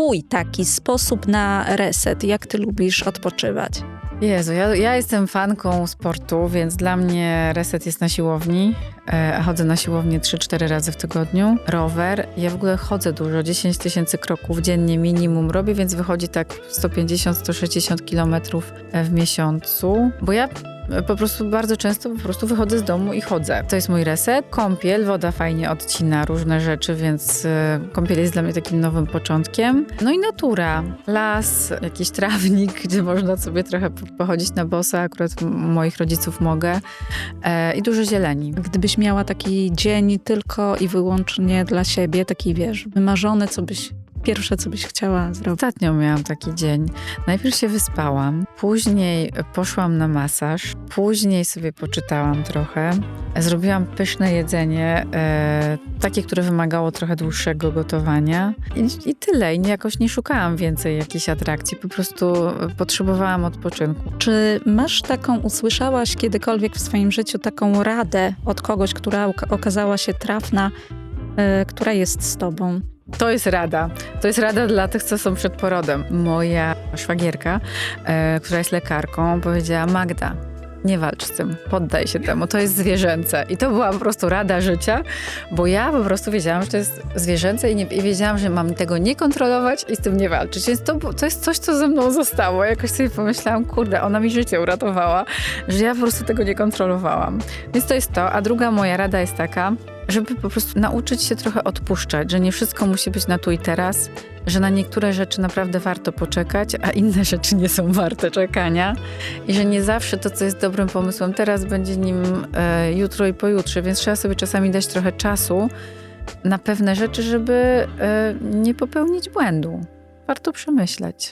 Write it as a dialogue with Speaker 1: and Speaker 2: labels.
Speaker 1: twój taki sposób na reset? Jak ty lubisz odpoczywać?
Speaker 2: Jezu, ja, ja jestem fanką sportu, więc dla mnie reset jest na siłowni. E, chodzę na siłownię 3-4 razy w tygodniu. Rower. Ja w ogóle chodzę dużo, 10 tysięcy kroków dziennie minimum robię, więc wychodzi tak 150-160 kilometrów e, w miesiącu. Bo ja po prostu bardzo często po prostu wychodzę z domu i chodzę. To jest mój reset. Kąpiel, woda fajnie odcina różne rzeczy, więc e, kąpiel jest dla mnie takim nowym początkiem. No i natura, las, jakiś trawnik, gdzie można sobie trochę po- pochodzić na boso. Akurat moich rodziców mogę. E, I dużo zieleni.
Speaker 1: Gdybyś miała taki dzień tylko i wyłącznie dla siebie, taki wiesz, wymarzony, co byś, pierwsze co byś chciała zrobić?
Speaker 2: Ostatnio miałam taki dzień. Najpierw się wyspałam, później poszłam na masaż, później sobie poczytałam trochę. Zrobiłam pyszne jedzenie, e, takie, które wymagało trochę dłuższego gotowania. I, I tyle. I jakoś nie szukałam więcej jakichś atrakcji. Po prostu potrzebowałam odpoczynku.
Speaker 1: Czy masz taką, usłyszałaś kiedykolwiek w swoim życiu taką radę od kogoś, która oka- okazała się trafna, e, która jest z tobą?
Speaker 2: To jest rada. To jest rada dla tych, co są przed porodem. Moja szwagierka, e, która jest lekarką, powiedziała: Magda, nie walcz z tym, poddaj się temu, to jest zwierzęce. I to była po prostu rada życia, bo ja po prostu wiedziałam, że to jest zwierzęce i, nie, i wiedziałam, że mam tego nie kontrolować i z tym nie walczyć. Więc to, to jest coś, co ze mną zostało. Jakoś sobie pomyślałam, kurde, ona mi życie uratowała, że ja po prostu tego nie kontrolowałam. Więc to jest to. A druga moja rada jest taka, żeby po prostu nauczyć się trochę odpuszczać, że nie wszystko musi być na tu i teraz, że na niektóre rzeczy naprawdę warto poczekać, a inne rzeczy nie są warte czekania i że nie zawsze to, co jest dobrym pomysłem teraz, będzie nim e, jutro i pojutrze, więc trzeba sobie czasami dać trochę czasu na pewne rzeczy, żeby e, nie popełnić błędu. Warto przemyśleć.